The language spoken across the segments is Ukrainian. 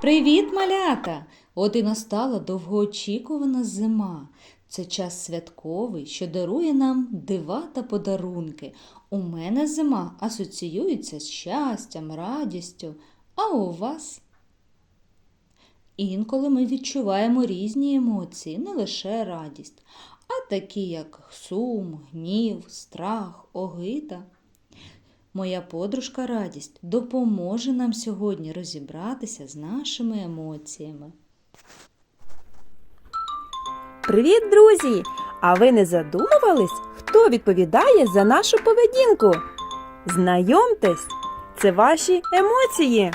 Привіт, малята! От і настала довгоочікувана зима. Це час святковий, що дарує нам дива та подарунки. У мене зима асоціюється з щастям, радістю, а у вас? Інколи ми відчуваємо різні емоції, не лише радість, а такі, як сум, гнів, страх, огида. Моя подружка Радість допоможе нам сьогодні розібратися з нашими емоціями. Привіт, друзі! А ви не задумувались, хто відповідає за нашу поведінку? Знайомтесь, це ваші емоції.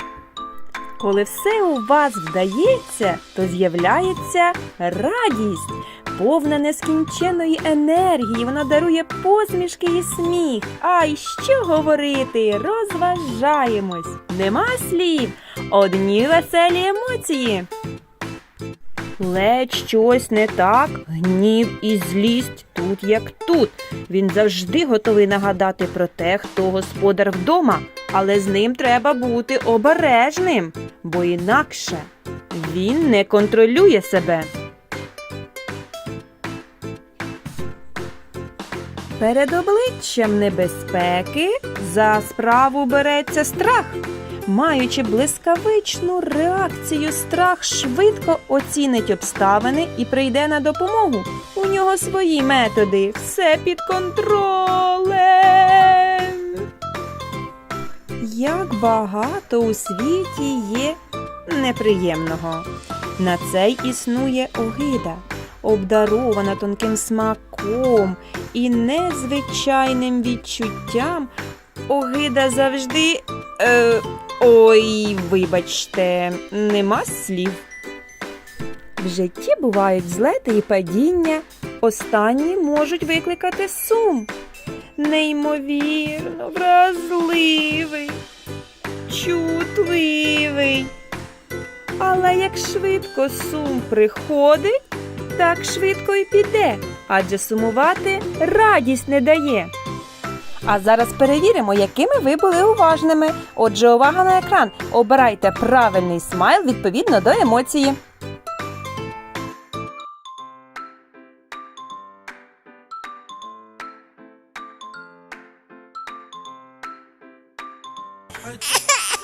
Коли все у вас вдається, то з'являється радість, повна нескінченої енергії. Вона дарує посмішки і сміх. А й що говорити? Розважаємось. Нема слів, одні веселі емоції. Ледь щось не так, гнів і злість тут як тут. Він завжди готовий нагадати про те, хто господар вдома, але з ним треба бути обережним, бо інакше він не контролює себе. Перед обличчям небезпеки за справу береться страх. Маючи блискавичну реакцію, страх швидко оцінить обставини і прийде на допомогу. У нього свої методи, все під контролем. Як багато у світі є неприємного. На це існує огида, обдарована тонким смаком і незвичайним відчуттям. Огида завжди. Е, ой, вибачте, нема слів. В житті бувають злети і падіння. Останні можуть викликати сум. Неймовірно, вразливий, чутливий. Але як швидко сум приходить, так швидко і піде, адже сумувати радість не дає. А зараз перевіримо, якими ви були уважними. Отже, увага на екран. Обирайте правильний смайл відповідно до емоції.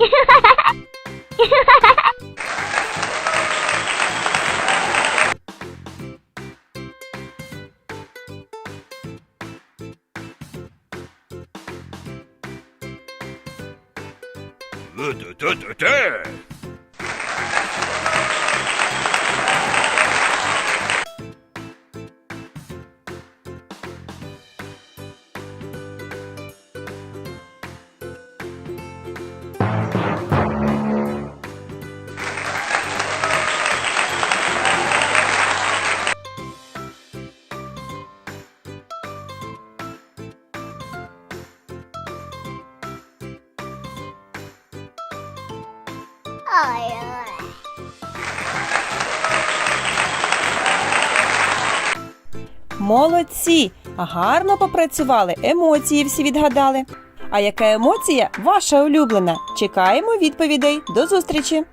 うてててて Молодці! Гарно попрацювали, емоції всі відгадали. А яка емоція ваша улюблена? Чекаємо відповідей. До зустрічі!